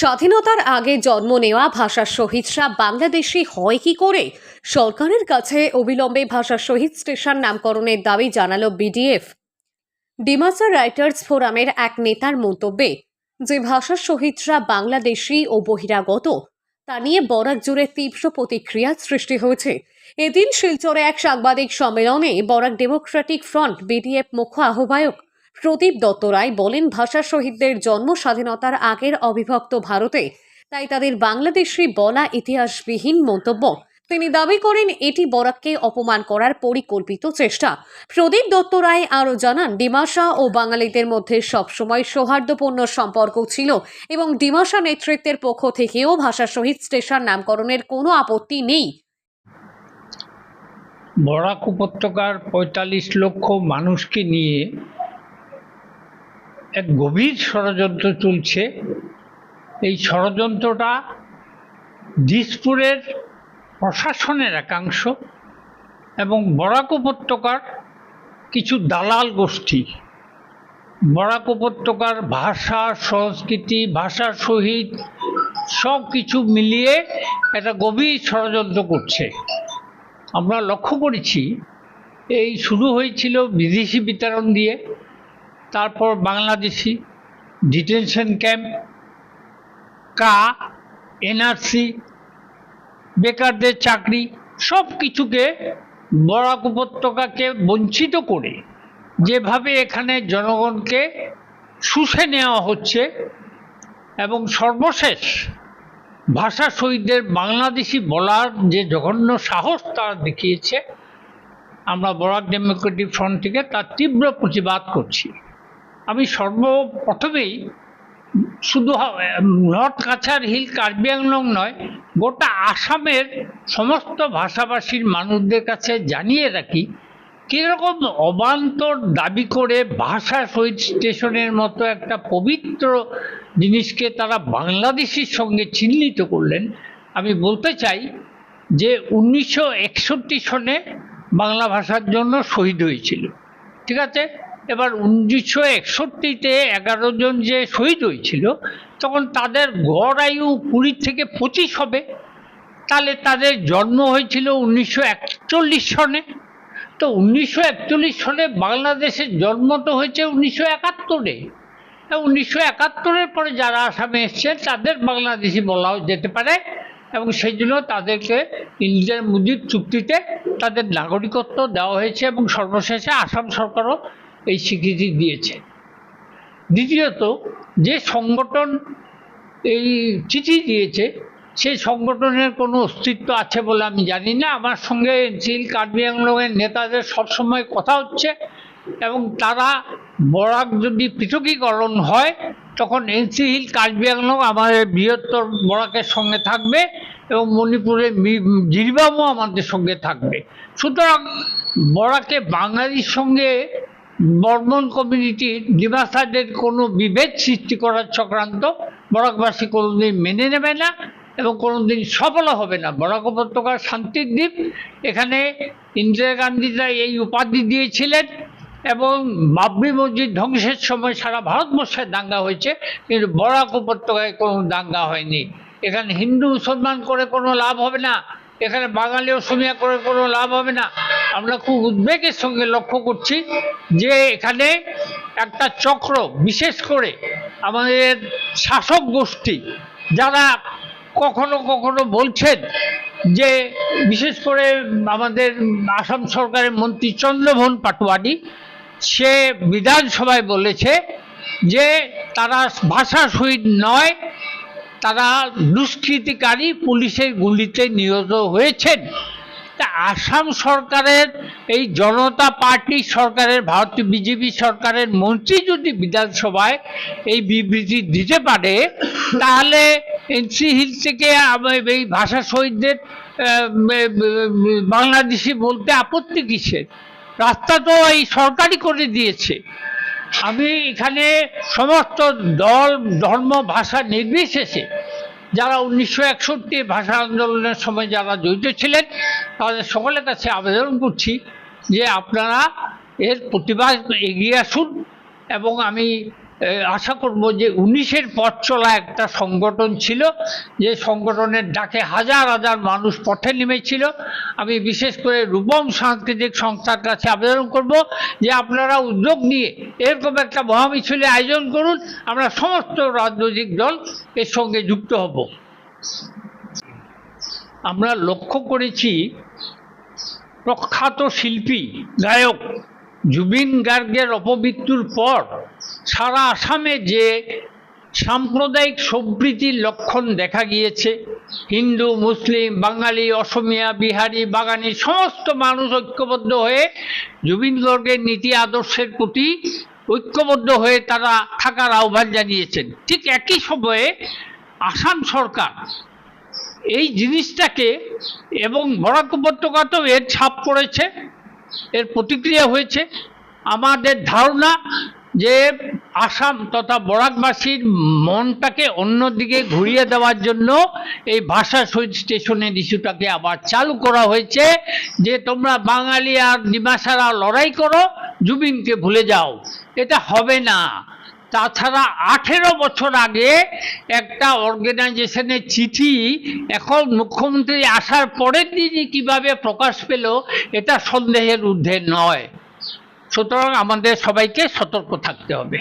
স্বাধীনতার আগে জন্ম নেওয়া ভাষার শহীদরা বাংলাদেশি হয় কি করে? সরকারের কাছে অবিলম্বে ভাষা শহীদ স্টেশন নামকরণের দাবি জানালো বিডিএফ। ডিমাসা রাইটার্স ফোরামের এক নেতার মন্তব্যে, যে ভাষার শহীদরা বাংলাদেশি ও বহিরাগত, তা নিয়ে বরাক জুড়ে তীব্র প্রতিক্রিয়া সৃষ্টি হয়েছে। এদিন শিলচরে এক সাংবাদিক সম্মেলনে বরাক ডেমোক্রেটিক ফ্রন্ট বিডিএফ মুখ্য আহ্বায়ক প্রদীপ দত্ত রায় বলেন, ভাষা শহীদদের জন্ম স্বাধীনতার আগের অবিভক্ত ভারতে, তাই তাদের বাংলাদেশি বলা ইতিহাসবিহীন মন্তব্য। তিনি দাবি করেন, এটি বরাককে অপমান করার পরিকল্পিত চেষ্টা। প্রদীপ দত্ত রায় আরও জানান, ডিমাশা ও বাঙালিদের মধ্যে সবসময় সৌহার্দ্যপূর্ণ সম্পর্ক ছিল এবং ডিমাশা নেতৃত্বের পক্ষ থেকেও ভাষা শহীদ স্টেশন নামকরণের কোনো আপত্তি নেই। বরাক উপত্যকার পঁয়তাল্লিশ লক্ষ মানুষকে নিয়ে এক গভীর ষড়যন্ত্র চলছে। এই ষড়যন্ত্রটা দিসপুরের প্রশাসনের একাংশ এবং বরাক উপত্যকার কিছু দালাল গোষ্ঠী। বরাক উপত্যকার ভাষা, সংস্কৃতি ভাষা সহিত সব কিছু মিলিয়ে একটা গভীর ষড়যন্ত্র করছে। আমরা লক্ষ্য করেছি, এই শুরু হয়েছিল বিদেশি বিতরণ দিয়ে। তারপর Bangladeshi detention camp, CAA, NRC, বেকারদের চাকরি সব কিছুকে বরাক উপত্যকাকে বঞ্চিত করে যেভাবে এখানে জনগণকে শুষে নেওয়া হচ্ছে এবং সর্বশেষ ভাষা শহীদদের বাংলাদেশি বলার যে জঘন্য সাহস তারা দেখিয়েছে, আমরা বরাক ডেমোক্রেটিক ফ্রন্ট থেকে তার তীব্র প্রতিবাদ করছি। আমি সর্বপ্রথমেই শুধু নর্থ কাছার হিল কার্বি আংলং নয়, গোটা আসামের সমস্ত ভাষাভাষীর মানুষদের কাছে জানিয়ে রাখি, কীরকম অবান্তর দাবি করে ভাষা শহীদ স্টেশনের মতো একটা পবিত্র জিনিসকে তারা বাংলাদেশের সঙ্গে চিহ্নিত করলেন। আমি বলতে চাই যে উনিশশো একষট্টি সনে বাংলা ভাষার জন্য শহীদ হয়েছিল। ঠিক আছে? এবার উনিশশো একষট্টিতে এগারো জন যে শহীদ হয়েছিল, তখন তাদের গড় আয়ু কুড়ি থেকে পঁচিশ হবে। তাহলে তাদের জন্ম হয়েছিল উনিশশো একচল্লিশ সনে। তো উনিশশো একচল্লিশ সনে বাংলাদেশের জন্ম তো হয়েছে উনিশশো একাত্তরে। উনিশশো একাত্তরের পরে যারা আসামে এসছে, তাদের বাংলাদেশি বলাও যেতে পারে এবং সেই জন্য তাদেরকে ইন্ডিয়ার মুজিব চুক্তিতে তাদের নাগরিকত্ব দেওয়া হয়েছে এবং সর্বশেষে আসাম সরকারও এই স্বীকৃতি দিয়েছে। দ্বিতীয়ত, যে সংগঠন এই চিঠি দিয়েছে, সেই সংগঠনের কোনো অস্তিত্ব আছে বলে আমি জানি না। আমার সঙ্গে চিল কার্বি আংলংয়ের নেতাদের সবসময় কথা হচ্ছে এবং তারা বরাক যদি পৃথকীকরণ হয়, তখন এনসি হিল কার্বি আংলং আমাদের বৃহত্তর বরাকের সঙ্গে থাকবে এবং মণিপুরের জিরিবামও আমাদের সঙ্গে থাকবে। সুতরাং বরাকে বাঙালির সঙ্গে বর্মন কমিউনিটির ডিমাসাইডের কোনো বিভেদ সৃষ্টি করার চক্রান্ত বরাকবাসী কোনোদিন মেনে নেবে না এবং কোনোদিন সফল হবে না। বরাক উপত্যকার শান্তির দ্বীপ, এখানে ইন্দিরা গান্ধীরা এই উপাধি দিয়েছিলেন এবং বাবরি মসজিদ ধ্বংসের সময় সারা ভারতবর্ষে দাঙ্গা হয়েছে, কিন্তু বরাক উপত্যকায় কোনো দাঙ্গা হয়নি। এখানে হিন্দু মুসলমান করে কোনো লাভ হবে না। এখানে বাঙালি অসমিয়া করে কোনো লাভ হবে না। আমরা খুব উদ্বেগের সঙ্গে লক্ষ্য করছি যে এখানে একটা চক্র বিশেষ করে আমাদের শাসক গোষ্ঠী, যারা কখনো কখনো বলছেন যে বিশেষ করে আমাদের আসাম সরকারের মন্ত্রী চন্দ্রমোহন পাটোয়ারি, সে বিধানসভায় বলেছে যে তারা ভাষা শহীদ নয় তারা দুষ্কৃতিকারী পুলিশের গুলিতে নিহত হয়েছেন। তা আসাম সরকারের এই জনতা পার্টি সরকারের, ভারতীয় বিজেপি সরকারের মন্ত্রী যদি বিধানসভায় এই বিবৃতি দিতে পারে, তাহলে এনসি হিল থেকে এই ভাষা শহীদদের বাংলাদেশি বলতে আপত্তি কিসের? রাস্তা তো এই সরকারই করে দিয়েছে। আমি এখানে সমস্ত দল, ধর্ম, ভাষা নির্বিশেষে যারা উনিশশো একষট্টি ভাষা আন্দোলনের সময় যারা জড়িত ছিলেন, তাদের সকলের কাছে আবেদন করছি যে আপনারা এর প্রতিবাদ এগিয়ে আসুন এবং আমি আশা করব যে উনিশের পথ চলা একটা সংগঠন ছিল, যে সংগঠনের ডাকে হাজার হাজার মানুষ পথে নেমেছিল। আমি বিশেষ করে রূপম সাংস্কৃতিক সংস্থার কাছে আবেদন করব যে আপনারা উদ্যোগ নিয়ে এরকম একটা মহামিছিলের আয়োজন করুন, আমরা সমস্ত রাজনৈতিক দল এর সঙ্গে যুক্ত হব। আমরা লক্ষ্য করেছি, প্রখ্যাত শিল্পী, গায়ক জুবিন গার্গের অপমৃত্যুর পর সারা আসামে যে সাম্প্রদায়িক সম্প্রীতির লক্ষণ দেখা গিয়েছে, হিন্দু, মুসলিম, বাঙালি, অসমিয়া, বিহারি বাগানি সমস্ত মানুষ ঐক্যবদ্ধ হয়ে জুবিন গার্গের নীতি আদর্শের প্রতি ঐক্যবদ্ধ হয়ে তারা থাকার আহ্বান জানিয়েছেন। ঠিক একই সময়ে আসাম সরকার এই জিনিসটাকে এবং বরাক উপত্যকাতেও এর ছাপ পড়েছে, এর প্রতিক্রিয়া হয়েছে। আমাদের ধারণা যে আসাম তথা বরাকবাসীর মনটাকে অন্যদিকে ঘুরিয়ে দেওয়ার জন্য এই ভাষা শহীদ স্টেশনের ইস্যুটাকে আবার চালু করা হয়েছে, যে তোমরা বাঙালি আর ডিমাসারা লড়াই করো, জুবিনকে ভুলে যাও। এটা হবে না। তাছাড়া আঠেরো বছর আগে একটা অর্গানাইজেশনের চিঠি এখন মুখ্যমন্ত্রী আসার পরের দিনই কীভাবে প্রকাশ পেল, এটা সন্দেহের ঊর্ধ্বে নয়। সুতরাং আমাদের সবাইকে সতর্ক থাকতে হবে।